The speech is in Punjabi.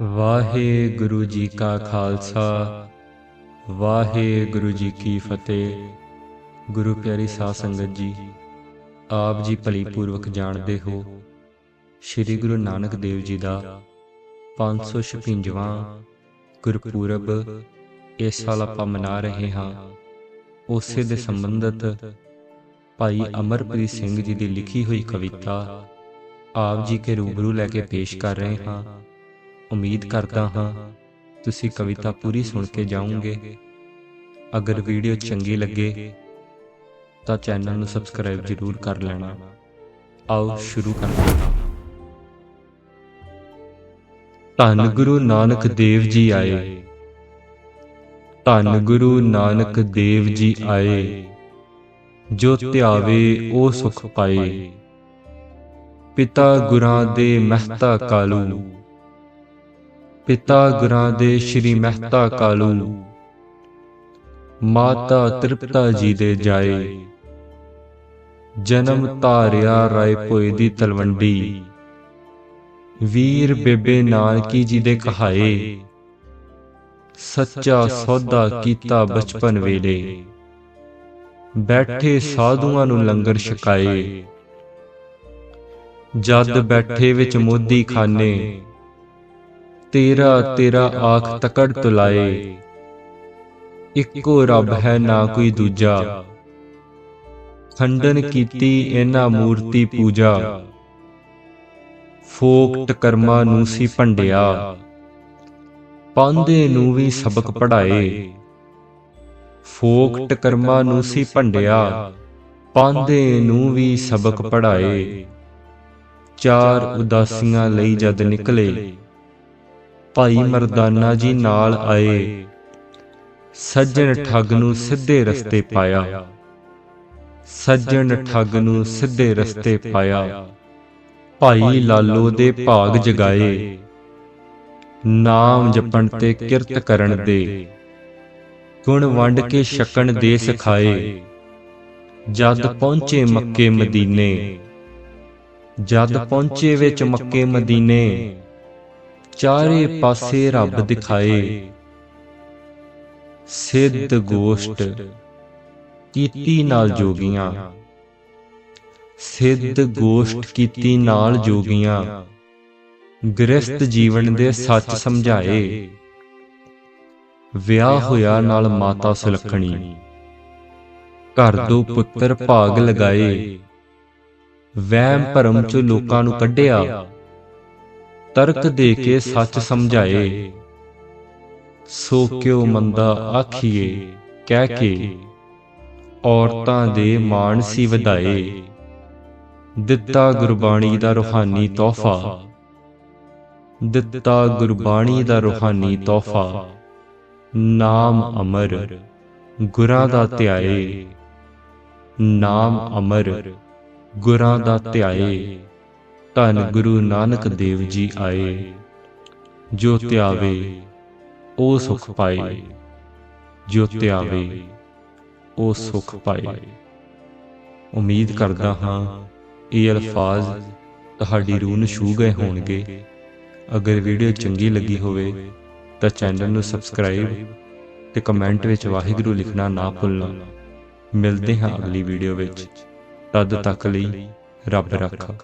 ਵਾਹਿਗੁਰੂ ਜੀ ਕਾ ਖਾਲਸਾ, ਵਾਹਿਗੁਰੂ ਜੀ ਕੀ ਫਤਿਹ। ਗੁਰੂ ਪਿਆਰੀ ਸਾਧ ਸੰਗਤ ਜੀ, ਆਪ ਜੀ ਭਲੀ ਪੂਰਵਕ ਜਾਣਦੇ ਹੋ, ਸ੍ਰੀ ਗੁਰੂ ਨਾਨਕ ਦੇਵ ਜੀ ਦਾ 556ਵਾਂ ਗੁਰਪੁਰਬ। ਇਸ ਸਾਲ ਆਪਾਂ ਮਨਾ ਰਹੇ ਹਾਂ, ਉਸੇ ਦੇ ਸੰਬੰਧਤ ਭਾਈ ਅਮਰਪ੍ਰੀਤ ਸਿੰਘ ਜੀ ਦੀ ਲਿਖੀ ਹੋਈ ਕਵਿਤਾ ਆਪ ਜੀ ਕੇ ਰੂਬਰੂ ਲੈ ਕੇ ਪੇਸ਼ ਕਰ ਰਹੇ ਹਾਂ। ਉਮੀਦ ਕਰਦਾ ਹਾਂ ਤੁਸੀਂ ਕਵਿਤਾ ਪੂਰੀ ਸੁਣ ਕੇ ਜਾਓਗੇ। ਅਗਰ ਵੀਡੀਓ ਚੰਗੀ ਲੱਗੇ ਤਾਂ ਚੈਨਲ ਨੂੰ ਸਬਸਕ੍ਰਾਈਬ ਜ਼ਰੂਰ ਕਰ ਲੈਣਾ। ਆਓ ਸ਼ੁਰੂ ਕਰਦੇ ਹਾਂ। ਧੰਨ ਗੁਰੂ ਨਾਨਕ ਦੇਵ ਜੀ ਆਏ। ਧੰਨ ਗੁਰੂ ਨਾਨਕ ਦੇਵ ਜੀ ਆਏ। ਜੋ ਧਿਆਵੇ ਉਹ ਸੁਖ ਪਾਏ। ਪਿਤਾ ਗੁਰਾਂ ਦੇ ਮਹਤਾ ਕਾਲੂ। ਪਿਤਾ ਗੁਰਾਂ ਦੇ ਸ਼੍ਰੀ ਮਹਿਤਾ ਕਾਲੂ। ਮਾਤਾ ਤ੍ਰਿਪਤਾ ਜੀ ਦੇ ਜਾਏ। ਜਨਮ ਧਾਰਿਆ ਰਾਏ ਭੋਏ ਦੀ ਤਲਵੰਡੀ। ਵੀਰ ਬੇਬੇ ਨਾਨਕੀ ਜੀ ਦੇ ਕਹਾਏ, ਸੱਚਾ ਸੌਦਾ ਕੀਤਾ ਬਚਪਨ ਵੇਲੇ। ਬੈਠੇ ਸਾਧੂਆਂ ਨੂੰ ਲੰਗਰ ਛਕਾਏ। ਜਦ ਬੈਠੇ ਵਿੱਚ ਮੋਦੀ ਖਾਨੇ ਤੇਰਾ ਤੇਰਾ ਆਖ ਤਕੜ ਤੁਲਾਏ। ਇੱਕੋ ਰੱਬ ਹੈ ਨਾ ਕੋਈ ਦੂਜਾ। ਖੰਡਨ ਕੀਤੀ ਇਹਨਾਂ ਮੂਰਤੀ ਪੂਜਾ। ਫੋਕਟ ਕਰਮਾਂ ਨੂੰ ਸੀ ਭੰਡਿਆ। ਪਾਂਦੇ ਨੂੰ ਵੀ ਸਬਕ ਪੜਾਏ ਫੋਕਟ ਕਰਮਾਂ ਨੂੰ ਸੀ ਭੰਡਿਆ। ਪਾਂਦੇ ਨੂੰ ਵੀ ਸਬਕ ਪੜਾਏ ਚਾਰ ਉਦਾਸੀਆਂ ਲਈ ਜਦ ਨਿਕਲੇ। ਭਾਈ ਮਰਦਾਨਾ ਜੀ ਨਾਲ ਆਏ। ਸੱਜਣ ਠੱਗ ਨੂੰ ਸਿੱਧੇ ਰਸਤੇ ਪਾਇਆ। ਸੱਜਣ ਠੱਗ ਨੂੰ ਸਿੱਧੇ ਰਸਤੇ ਪਾਇਆ। ਭਾਈ ਲਾਲੋ ਦੇ ਭਾਗ ਜਗਾਏ। ਨਾਮ ਜਪਣ ਤੇ ਕਿਰਤ ਕਰਨ ਦੇ। ਗੁਣ ਵੰਡ ਕੇ ਛਕਣ ਦੇ ਸਿਖਾਏ। ਜਦ ਪਹੁੰਚੇ ਮੱਕੇ ਮਦੀਨੇ। ਜਦ ਪਹੁੰਚੇ ਵਿੱਚ ਮੱਕੇ ਮਦੀਨੇ। ਚਾਰੇ ਪਾਸੇ ਰੱਬ ਦਿਖਾਏ। ਸਿੱਧ ਗੋਸ਼ਟ ਕੀਤੀ ਨਾਲ ਜੋਗੀਆਂ। ਸਿੱਧ ਗੋਸ਼ਟ ਕੀਤੀ ਨਾਲ ਜੋਗੀਆਂ। ਗ੍ਰਸਤ ਜੀਵਨ ਦੇ ਸੱਚ ਸਮਝਾਏ। ਵਿਆਹ ਹੋਇਆ ਨਾਲ ਮਾਤਾ ਸੁਲਖਣੀ। ਘਰ ਦੋ ਪੁੱਤਰ ਭਾਗ ਲਗਾਏ। ਵਹਿਮ ਭਰਮ ਚ ਲੋਕਾਂ ਨੂੰ ਕੱਢਿਆ। ਤਰਕ ਦੇ ਕੇ ਸੱਚ ਸਮਝਾਏ। ਸੋ ਕਿਉ ਮੰਦਾ ਆਖੀਏ ਕਹਿ ਕੇ ਔਰਤਾਂ ਦੇ ਮਾਣ ਸੀ ਵਧਾਏ। ਦਿੱਤਾ ਗੁਰਬਾਣੀ ਦਾ ਰੂਹਾਨੀ ਤੋਹਫਾ। ਦਿੱਤਾ ਗੁਰਬਾਣੀ ਦਾ ਰੂਹਾਨੀ ਤੋਹਫਾ। ਨਾਮ ਅਮਰ। ਗੁਰਾਂ ਦਾ ਧਿਆਏ। ਨਾਮ ਅਮਰ। ਗੁਰਾਂ ਦਾ ਧਿਆਏ। ਧੰਨ ਗੁਰੂ ਨਾਨਕ ਦੇਵ ਜੀ ਆਏ, ਜੋ ਧਿਆਵੇ, ਉਹ ਸੁਖ ਪਾਏ, ਜੋ ਧਿਆਵੇ, ਉਹ ਸੁਖ ਪਾਏ। ਉਮੀਦ ਕਰਦਾ ਹਾਂ, ਇਹ ਅਲਫਾਜ਼ ਤੁਹਾਡੀ ਰੂਹ ਨੂੰ ਛੂ ਗਏ ਹੋਣਗੇ। ਅਗਰ ਵੀਡੀਓ ਚੰਗੀ ਲੱਗੀ ਹੋਵੇ, ਤਾਂ ਚੈਨਲ ਨੂੰ ਸਬਸਕ੍ਰਾਈਬ ਤੇ ਕਮੈਂਟ ਵਿੱਚ ਵਾਹਿਗੁਰੂ ਲਿਖਣਾ ਨਾ ਭੁੱਲਣਾ। ਮਿਲਦੇ ਹਾਂ ਅਗਲੀ ਵੀਡੀਓ ਵਿੱਚ। ਤਦ ਤੱਕ ਲਈ ਰੱਬ ਰੱਖਾ।